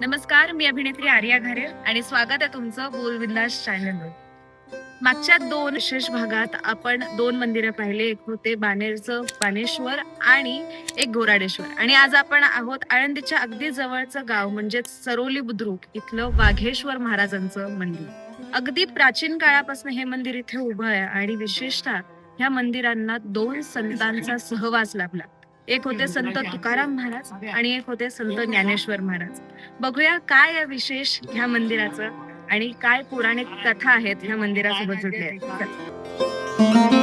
नमस्कार मी अभिनेत्री आर्या घरे आणि स्वागत आहे तुमचं बोल बिंदास चॅनलवर मागच्या दोन विशेष भागात आपण दोन मंदिरं पाहिले एक होते बानेरचं बाणेश्वर आणि एक घोराडेश्वर. आणि आज आपण आहोत आळंदीच्या अगदी जवळचं गाव म्हणजेच सरोली बुद्रुक इथलं वाघेश्वर महाराजांचं मंदिर. अगदी प्राचीन काळापासून हे मंदिर इथे उभं आहे आणि विशेषतः ह्या मंदिरांना दोन संतांचा सहवास लाभला. एक होते संत तुकाराम महाराज आणि एक होते संत ज्ञानेश्वर महाराज. बघूया काय विशेष ह्या मंदिराचं आणि काय पौराणिक कथा आहेत ह्या मंदिरासोबत जुडल्या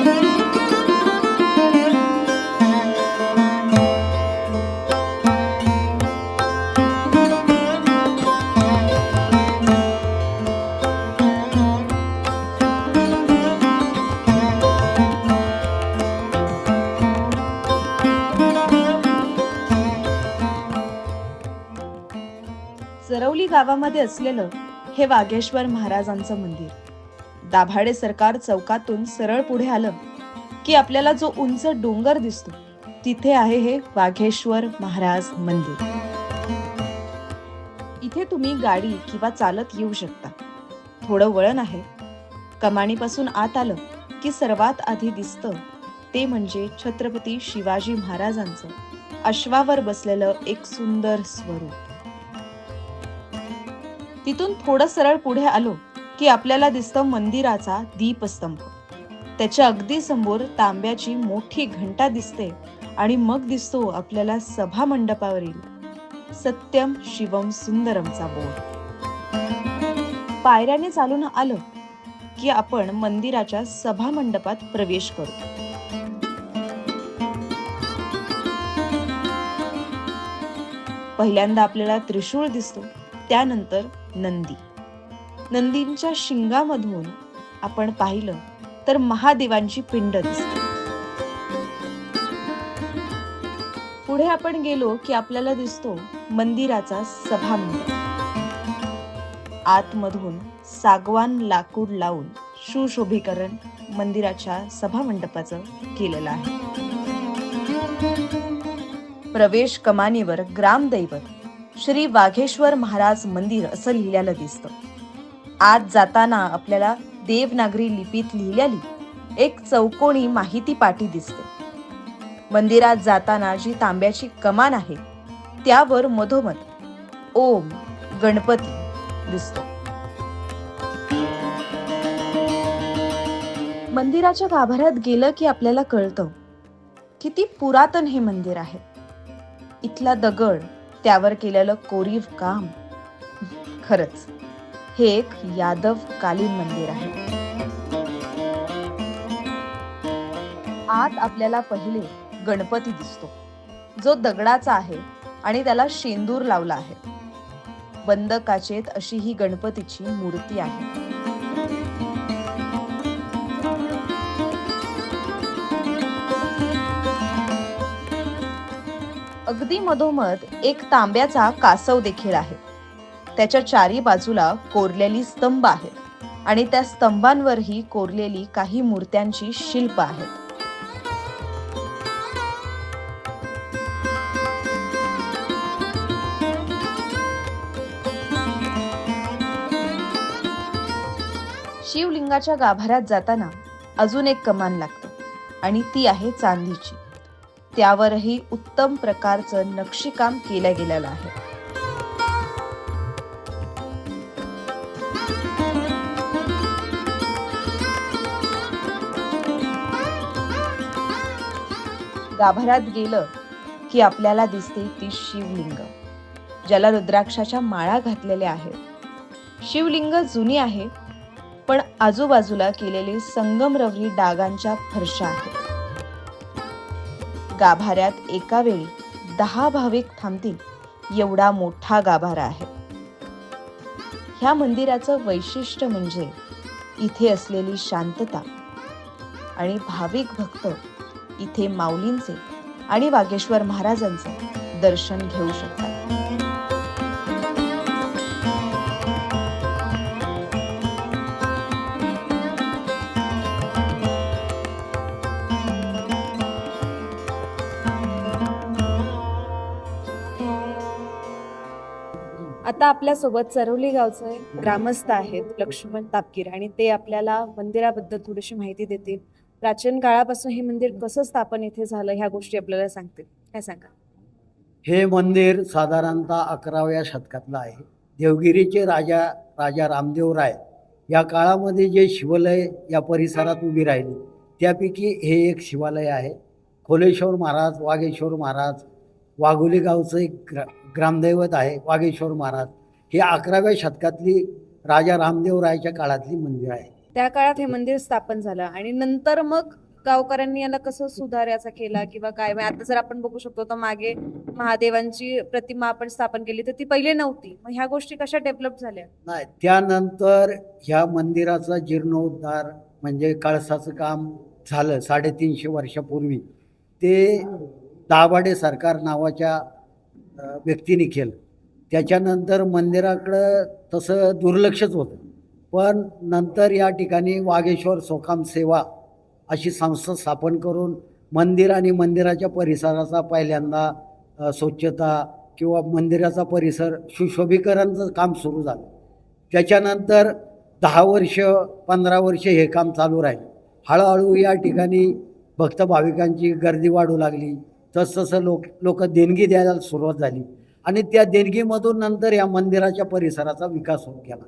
गावामध्ये असलेलं हे वाघेश्वर महाराजांचं मंदिर. दाभाडे सरकार चौकातून सरळ पुढे आलं की आपल्याला जो उंच डोंगर दिसतो तिथे आहे हे वाघेश्वर महाराज मंदिर. इथे तुम्ही गाडी किंवा चालत येऊ शकता. थोडं वळण आहे. कमाणीपासून आत आलं की सर्वात आधी दिसतं ते म्हणजे छत्रपती शिवाजी महाराजांचं अश्वावर बसलेलं एक सुंदर स्वरूप. तिथून थोडं सरळ पुढे आलो की आपल्याला दिसतं मंदिराचा दीपस्तंभ. त्याच्या अगदी समोर तांब्याची मोठी घंटा दिसते आणि मग दिसतो आपल्याला सभा मंडपावरील सत्यम शिवम सुंदरमचा बोर्ड पायऱ्याने चालून आलं की आपण मंदिराच्या सभा मंडपात प्रवेश करतो पहिल्यांदा आपल्याला त्रिशूळ दिसतो. त्यानंतर नंदी. नंदींच्या शिंगामधून आपण पाहिलं तर महादेवांची पिंड दिसते. पुढे आपण गेलो की आपल्याला दिसतो मंदिराचा सभामंडप. आतमधून सागवान लाकूड लावून सुशोभीकरण मंदिराच्या सभामंडपाचं केलेलं आहे. प्रवेश कमानीवर ग्रामदैवत श्री वाघेश्वर महाराज मंदिर असं लिहिलेलं दिसतं. आत जाताना आपल्याला देवनागरी लिपीत लिहिलेली एक चौकोनी माहिती पाटी दिसते. मंदिरात जाताना जी तांब्याची कमान आहे त्यावर मधोमध ओम गणपती दिसतो. मंदिराच्या गाभाऱ्यात गेलं की आपल्याला कळतं किती पुरातन हे मंदिर आहे. इथला दगड त्यावर केलेलं कोरीव काम. खरच हे एक यादव कालीन मंदिर आहे. आत आपल्याला पहिले गणपती दिसतो. जो दगडाचा आहे आणि त्याला शेंदूर लावला आहे. बंद काचेत अशी ही गणपतीची मूर्ती आहे. अगदी मधोमध एक तांब्याचा कासव देखील आहे. त्याच्या चारी बाजूला कोरलेली स्तंभ आहेत आणि त्या स्तंभांवरही कोरलेली काही मूर्त्यांची शिल्प आहेत. शिवलिंगाच्या गाभाऱ्यात जाताना अजून एक कमान लागते आणि ती आहे चांदीची. त्यावरही उत्तम प्रकारचं नक्षीकाम केलं गेलेलं आहे. गाभाऱ्यात गेलं की आपल्याला दिसते ती शिवलिंग. ज्याला रुद्राक्षाच्या माळा घातलेल्या आहेत. शिवलिंग जुनी आहे पण आजूबाजूला केलेले संगमरवरी डागांच्या फरशा आहेत. गाभाऱ्यात एका वेळी दहा भाविक थांबतील एवढा मोठा गाभारा आहे. ह्या मंदिराचं वैशिष्ट्य म्हणजे इथे असलेली शांतता आणि भाविक भक्त इथे माऊलींचे आणि वागेश्वर महाराजांचे दर्शन घेऊ शकतात. आता आपल्यासोबत चरवली गावचे ग्रामस्थ आहेत लक्ष्मण तापकीर आणि ते आपल्याला मंदिराबद्दल थोडीशी माहिती देतील. प्राचीन काळापासून हे मंदिर कसं स्थापन इथे झालं ह्या गोष्टी आपल्याला सांगतील. काय सांगा? हे मंदिर साधारणतः अकराव्या शतकातलं आहे. देवगिरीचे राजा राजा रामदेव राय या काळामध्ये जे शिवालय या परिसरात उभी राहिली त्यापैकी हे एक शिवालय आहे. खोलेश्वर महाराज वाघेश्वर महाराज वाघोली गावचं एक ग्रा ग्रामदैवत आहे वाघेश्वर महाराज. हे अकराव्या शतकातली राजा रामदेव रायच्या काळातली मंदिर आहे. त्या काळात हे मंदिर स्थापन झालं आणि नंतर मग गावकऱ्यांनी याला कसं सुधारायचा केला किंवा काय? म्हणजे आता जर आपण बघू शकतो तर मागे महादेवांची प्रतिमा आपण स्थापन केली तर ती पहिले नव्हती. मग ह्या गोष्टी कशा डेव्हलप झाल्या? नाही त्यानंतर ह्या मंदिराचा जीर्णोद्धार म्हणजे कळसाचं काम झालं साडेतीनशे वर्षापूर्वी. ते दाभाडे सरकार नावाच्या व्यक्तीने केलं. त्याच्यानंतर मंदिराकडं तसं दुर्लक्षच होतं. पण नंतर या ठिकाणी वाघेश्वर सोकाम सेवा अशी संस्था स्थापन करून मंदिर आणि मंदिराच्या परिसराचा पहिल्यांदा स्वच्छता किंवा मंदिराचा परिसर सुशोभीकरणचं काम सुरू झालं. त्याच्यानंतर दहा वर्ष पंधरा वर्ष हे काम चालू राहील. हळूहळू या ठिकाणी भक्त भाविकांची गर्दी वाढू लागली. तसतसं लोक लोक देणगी द्यायला सुरुवात झाली. आणि त्या देणगीमधून नंतर या मंदिराच्या परिसराचा विकास होत गेला.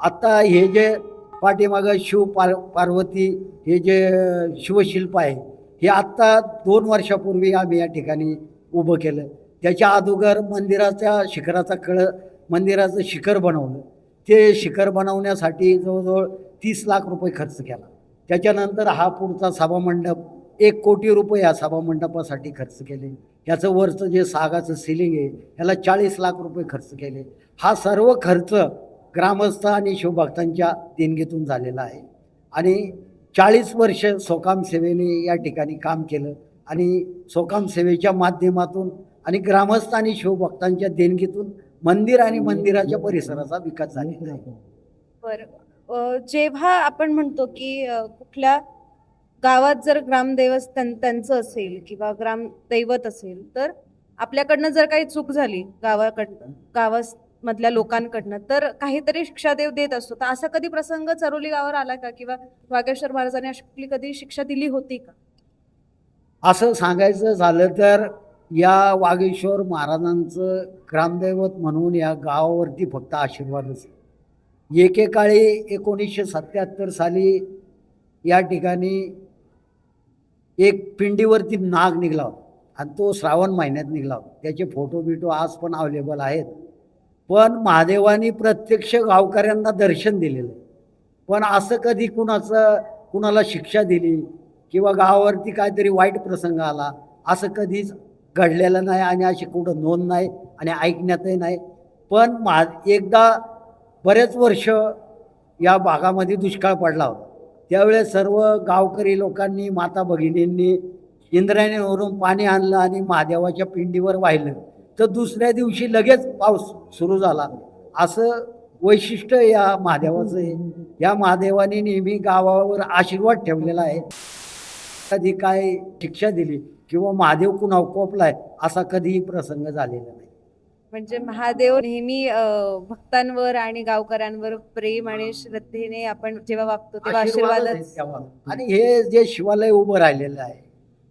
आत्ता हे जे पाठीमागं शिव पार पार्वती हे जे शिवशिल्प आहे हे आत्ता दोन वर्षापूर्वी आम्ही या ठिकाणी उभं केलं. त्याच्या अगोदर मंदिराच्या शिखराचा कळ मंदिराचं शिखर बनवलं. ते शिखर बनवण्यासाठी जवळजवळ तीस लाख रुपये खर्च केला. त्याच्यानंतर हा पुढचा सभामंडप एक कोटी रुपये या सभामंडपासाठी खर्च केले. याचं वरचं जे सागाचं सिलिंग आहे ह्याला चाळीस लाख रुपये खर्च केले. हा सर्व खर्च ग्रामस्थ आणि शिवभक्तांच्या देणगीतून झालेला आहे. आणि चाळीस वर्ष सोकाम सेवेने या ठिकाणी काम केलं. आणि सोकाम सेवेच्या माध्यमातून आणि ग्रामस्थ आणि शिवभक्तांच्या देणगीतून मंदिर आणि मंदिराच्या परिसराचा विकास झालेला आहे. बरं. जेव्हा आपण म्हणतो की कुठल्या गावात जर ग्रामदैवत त्यां- त्यांचं असेल किंवा ग्रामदैवत असेल तर आपल्याकडनं जर काही चूक झाली गावाकडनं गावामधल्या लोकांकडनं तर काहीतरी शिक्षादेव देत असतो. तर असा कधी प्रसंग चरोली गावावर आला का? किंवा वागेश्वर महाराजांनी अशी कधी शिक्षा दिली होती का? असं सांगायचं झालं तर या वागेश्वर महाराजांचं ग्रामदैवत म्हणून या गावावरती फक्त आशीर्वादच एकेकाळी एकोणीसशे सत्याहत्तर साली या ठिकाणी एक पिंडीवरती नाग निघाला होता. आणि तो श्रावण महिन्यात निघाला होता. त्याचे फोटो बिटो आज पण अवेलेबल आहेत. पण महादेवानी प्रत्यक्ष गावकऱ्यांना दर्शन दिलेलं पण असं कधी कुणाचं कुणाला शिक्षा दिली किंवा गावावरती काहीतरी वाईट प्रसंग आला असं कधीच घडलेलं नाही आणि अशी कुठं नोंद नाही आणि ऐकण्यातही नाही. पण मा एकदा बरेच वर्ष या भागामध्ये दुष्काळ पडला होता. त्यावेळेस सर्व गावकरी लोकांनी माता भगिनींनी इंद्रायणीवरून पाणी आणलं आणि महादेवाच्या पिंडीवर वाहिलं. तर दुसऱ्या दिवशी लगेच पाऊस सुरू झाला. असं वैशिष्ट्य या महादेवाचं आहे. या महादेवाने नेहमी गावावर आशीर्वाद ठेवलेला आहे. कधी काय शिक्षा दिली किंवा महादेव कुणा कोपलाय असा कधीही प्रसंग झालेला नाही. म्हणजे महादेव नेहमी भक्तांवर आणि गावकऱ्यांवर प्रेम आणि श्रद्धेने आपण जेव्हा वागतो तेव्हा आशीर्वादच आशीर्वाद. आणि हे जे शिवालय उभं राहिलेलं आहे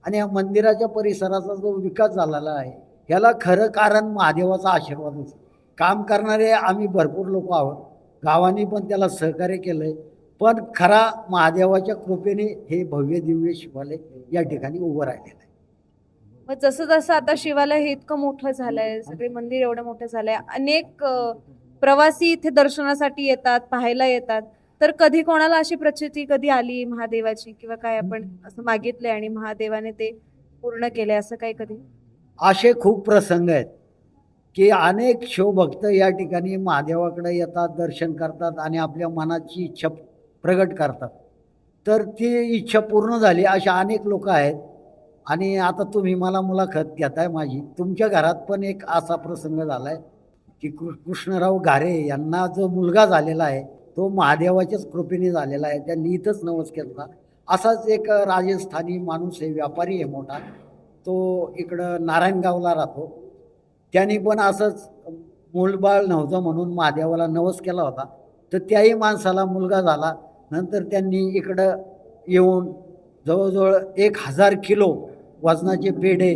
आणि या मंदिराच्या परिसराचा जो विकास झालेला आहे ह्याला खरं कारण महादेवाचा आशीर्वादच. काम करणारे आम्ही भरपूर लोक आहोत गावांनी पण त्याला सहकार्य केलं आहे पण खरा महादेवाच्या कृपेने हे भव्य दिव्य शिवालय या ठिकाणी उभं राहिलेलं आहे मग जसं जसं आता शिवालय हे इतकं मोठं झालंय सगळे मंदिर एवढं मोठं झालंय अनेक प्रवासी इथे दर्शनासाठी येतात पाहायला येतात. तर कधी कोणाला अशी प्रचिती कधी आली महादेवाची किंवा काय आपण असं मागितलंय आणि महादेवाने ते पूर्ण केले असं काही कधी? असे खूप प्रसंग आहेत की अनेक शिवभक्त या ठिकाणी महादेवाकडे येतात दर्शन करतात आणि आपल्या मनाची इच्छा प्रगट करतात. तर ती इच्छा पूर्ण झाली अशा अनेक लोक आहेत. आणि आता तुम्ही मला मुलाखत घेताय माझी. तुमच्या घरात पण एक असा प्रसंग झाला आहे की कृ कृष्णराव घारे यांना जो मुलगा झालेला आहे तो महादेवाच्याच कृपेने झालेला आहे. त्यांनी इथंच नवस केला असाच एक राजस्थानी माणूस आहे व्यापारी आहे मोठा. तो इकडं नारायणगावला राहतो. त्याने पण असंच मूलबाळ नव्हतं म्हणून महादेवाला नवस केला होता. तर त्याही माणसाला मुलगा झाला. नंतर त्यांनी इकडं येऊन जवळजवळ एक हजार किलो वजनाचे पेढे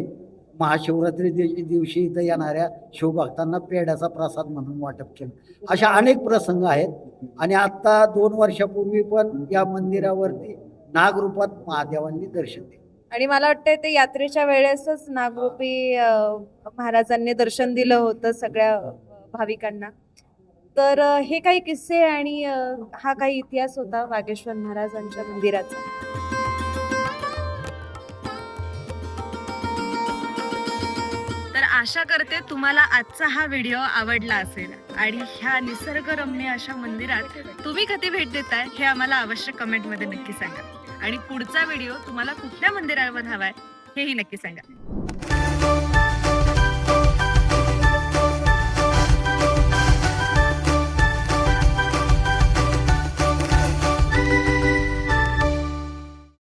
महाशिवरात्री दिवशी इथं येणाऱ्या शिवभक्तांना पेढ्याचा प्रसाद म्हणून वाटप केलं. अशा अनेक प्रसंग आहेत आणि आत्ता दोन वर्षापूर्वी पण या मंदिरावरती नागरूपात महादेवांनी दर्शन दिले. आणि मला वाटतं ते यात्रेच्या वेळेसच नागरूपी महाराजांनी दर्शन दिलं होतं सगळ्या भाविकांना. तर हे काही किस्से आणि हा काही इतिहास होता वागेश्वर महाराजांच्या मंदिराचा. आशा करते तुम्हाला आजचा हा व्हिडिओ आवडला असेल. आणि ह्या निसर्गरम्य अशा मंदिरात तुम्ही कधी भेट देताय हे आम्हाला अवश्य कमेंटमध्ये नक्की सांगा. आणि पुढचा व्हिडिओ तुम्हाला कुठल्या मंदिरावर हवाय हेही नक्की सांगा.